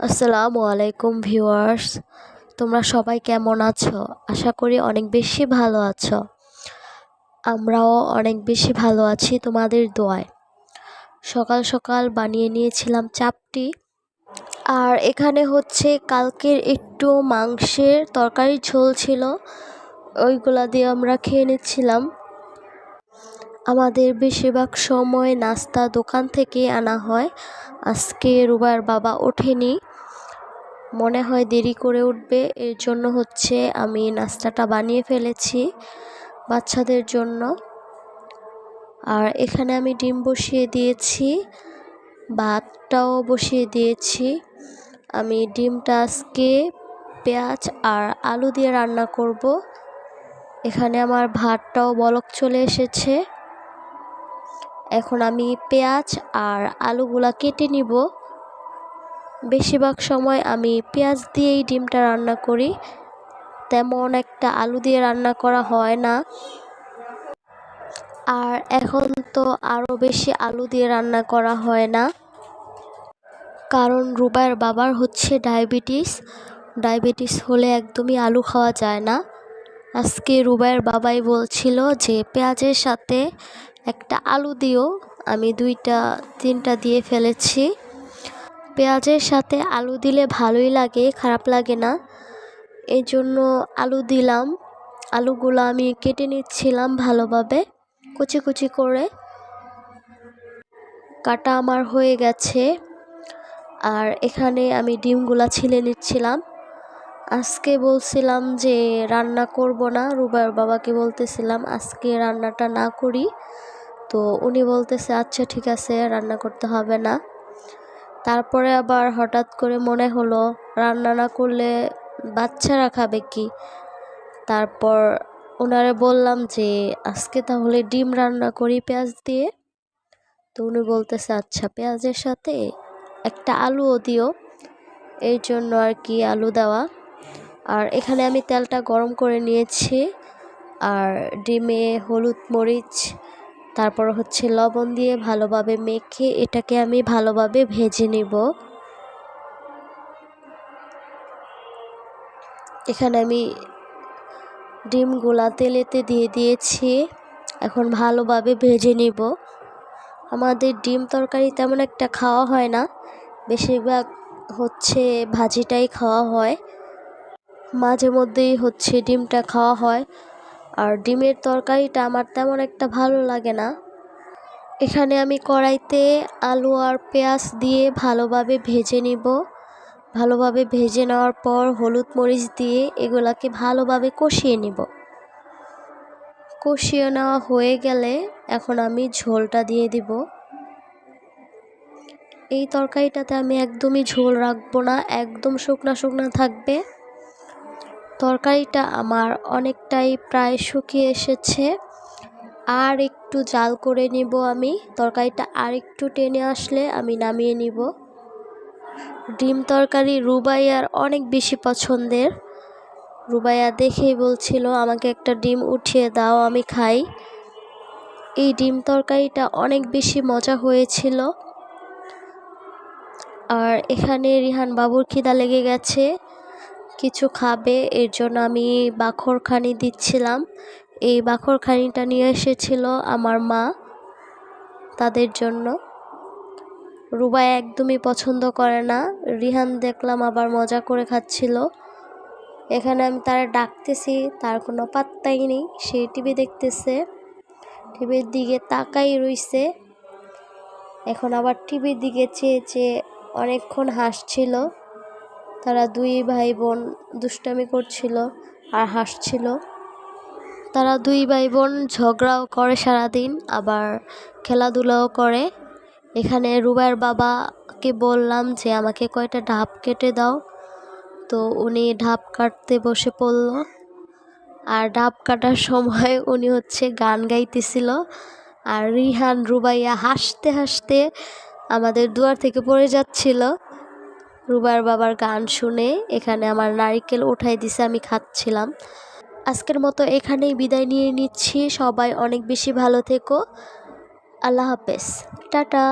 আসসালামু আলাইকুম ভিউয়ার্স। তোমরা সবাই কেমন আছো? আশা করি অনেক বেশি ভালো আছো। আমরাও অনেক বেশি ভালো আছি তোমাদের দোয়ায়। সকাল সকাল বানিয়ে নিয়েছিলাম চাপটি। আর এখানে হচ্ছে কালকের একটু মাংসের তরকারি ঝোল ছিল। ওইগুলা দিয়ে আমরা খেয়ে নিচ্ছিলাম। আমাদের বেশিরভাগ সময় নাস্তা দোকান থেকে আনা হয়। আজকে রুবার বাবা ওঠেনি। মনে হয় দেরি করে উঠবে। এর জন্য হচ্ছে আমি নাস্তাটা বানিয়ে ফেলেছি বাচ্চাদের জন্য। আর এখানে আমি ডিম বসিয়ে দিয়েছি, ভাতটাও বসিয়ে দিয়েছি। আমি ডিমটা আজকে পেঁয়াজ আর আলু দিয়ে রান্না করব। এখানে আমার ভাতটাও বলক চলে এসেছে। এখন আমি পেঁয়াজ আর আলুগুলা কেটে নিব। বেশিরভাগ সময় আমি পেঁয়াজ দিয়েই ডিমটা রান্না করি। তেমন একটা আলু দিয়ে রান্না করা হয় না। আর এখন তো আরও বেশি আলু দিয়ে রান্না করা হয় না। কারণ রুবাইয়ের বাবার হচ্ছে ডায়াবেটিস। ডায়াবেটিস হলে একদমই আলু খাওয়া যায় না। আজকে রুবাইয়ের বাবাই বলছিল যে পেঁয়াজের সাথে একটা আলু দিও। আমি দুইটা, তিনটা দিয়ে ফেলেছি। পেঁয়াজের সাথে আলু দিলে ভালোই লাগে, খারাপ লাগে না। এই জন্য আলু দিলাম। আলুগুলো আমি কেটে নিচ্ছিলাম ভালোভাবে, কুচি কুচি করে। কাটা আমার হয়ে গেছে। আর এখানে আমি ডিমগুলা ছিলে নিচ্ছিলাম। আজকে বলছিলাম যে রান্না করব না, রুবার বাবাকে বলতেছিলাম আজকে রান্নাটা না করি। তো উনি বলতেছে আচ্ছা ঠিক আছে, রান্না করতে হবে না। তারপরে আবার হঠাৎ করে মনে হলো, রান্না না করলে বাচ্চারা খাবে কি? তারপর ওনারে বললাম যে, আজকে তাহলে ডিম রান্না করি পেঁয়াজ দিয়ে। তো উনি বলতেছে আচ্ছা পেঁয়াজের সাথে একটা আলুও দিও। এই জন্য আর কি আলু দেওয়া। আর এখানে আমি তেলটা গরম করে নিয়েছি আর ডিমে হলুদ মরিচ, তারপর হচ্ছে লবণ দিয়ে ভালোভাবে মেখে এটাকে আমি ভালোভাবে ভেজে নিব। এখানে আমি ডিমগুলা তেলেতে দিয়ে দিয়েছি, এখন ভালোভাবে ভেজে নিব। আমাদের ডিম তরকারি তেমন একটা খাওয়া হয় না, বেশিরভাগ হচ্ছে ভাজিটাই খাওয়া হয়। মাঝে মধ্যেই হচ্ছে ডিমটা খাওয়া হয়। আর ডিমের তরকারিটা আমার তেমন একটা ভালো লাগে না। এখানে আমি কড়াইতে আলু আর পেঁয়াজ দিয়ে ভালোভাবে ভেজে নিব। ভালোভাবে ভেজে নেওয়ার পর হলুদ মরিচ দিয়ে এগুলাকে ভালোভাবে কষিয়ে নিব। কষিয়ে নেওয়া হয়ে গেলে এখন আমি ঝোলটা দিয়ে দিব। এই তরকারিটাতে আমি একদমই ঝোল রাখব না, একদম শুকনা শুকনা থাকবে। তরকারিটা আমার অনেকটাই প্রায় শুকিয়ে এসেছে। আর একটু জাল করে নিব আমি। তরকারিটা আর একটু টেনে আসলে আমি নামিয়ে নিব। ডিম তরকারি রুবাইয়ার অনেক বেশি পছন্দের। রুবাইয়া দেখেই বলছিল, আমাকে একটা ডিম উঠিয়ে দাও, আমি খাই। এই ডিম তরকারিটা অনেক বেশি মজা হয়েছিল। আর এখানে রিহান বাবুর খিদা লেগে গেছে। কিছু খাবে, এর জন্য আমি বাখরখানি দিচ্ছিলাম। এই বাখরখানিটা নিয়ে এসেছিল আমার মা তাদের জন্য। রুবাই একদমই পছন্দ করে না। রিহান দেখলাম আবার মজা করে খাচ্ছিল। এখানে আমি তারা ডাকতেছি, তার কোনো পাত্তাই নেই, সে টিভি দেখতেছে। টিভির দিকে তাকাই রইছে। এখন আবার টিভির দিকে চেয়ে চেয়ে অনেকক্ষণ হাসছিল। তারা দুই ভাই বোন দুষ্টামি করছিল আর হাসছিল। তারা দুই ভাই বোন ঝগড়াও করে সারাদিন, আবার খেলাধুলাও করে। এখানে রুবাইয়ের বাবাকে বললাম যে, আমাকে কয়টা ঢাপ কেটে দাও। তো উনি ঢাপ কাটতে বসে পড়ল। আর ঢাপ কাটার সময় উনি হচ্ছে গান গাইতেছিল। আর রিহান, রুবাইয়া হাসতে হাসতে আমাদের দুয়ার থেকে পড়ে যাচ্ছিল। রুবার বাবার গান শুনে এখানে আমার নারিকেল উঠাই দিছে, আমি খাচ্ছিলাম। আজকের মতো এখানেই বিদায় নিয়ে নিচ্ছি। সবাই অনেক বেশি ভালো থেকো। আল্লাহ হাফেজ। টাটা।